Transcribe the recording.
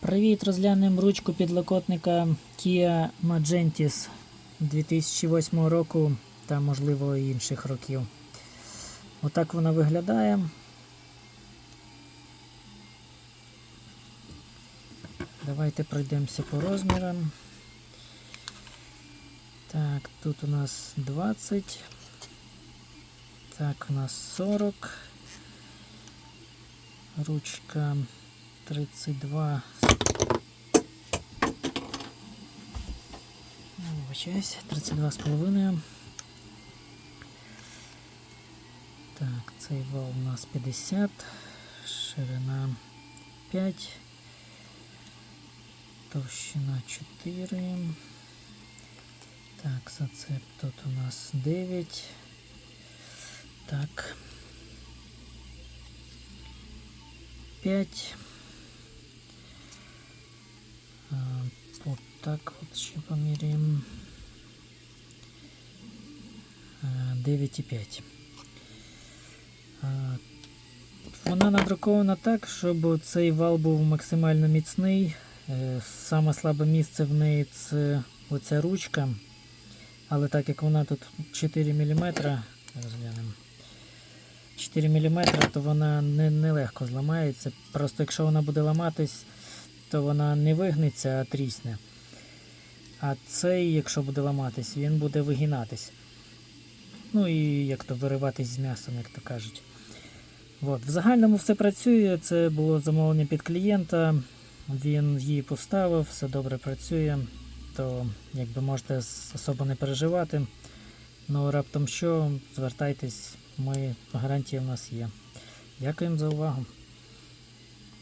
Привіт, розглянемо ручку підлокотника Kia Magentis 2008 року та, можливо, інших років. Отак вона виглядає. Давайте пройдемося по розмірам. Так, тут у нас 20. Так, у нас 40. Ручка 32. Ну, Вибачаюсь, 32 з половиною. Так, цей вал у нас 50, ширина 5, товщина 4. Так, зацеп тут у нас 9. Так. 5. Вот так вот ще поміряємо. 9,5. Вона надрукована так, щоб цей вал був максимально міцний. Е, Саме слабе місце в неї це оця ручка. Але так як вона тут 4 мм, розглянемо. 4 мм, то вона не, не легко зламається. Просто якщо вона буде ламатись, то вона не вигнеться, а трісне. А цей, якщо буде ламатись, він буде вигинатись. Ну і як то вириватись з м'ясом, як то кажуть. От. В загальному все працює. Це було замовлення під клієнта. Він її поставив, все добре працює. То якби можете особо не переживати. Ну раптом що, звертайтесь, ми гарантія в нас є. Дякуємо за увагу.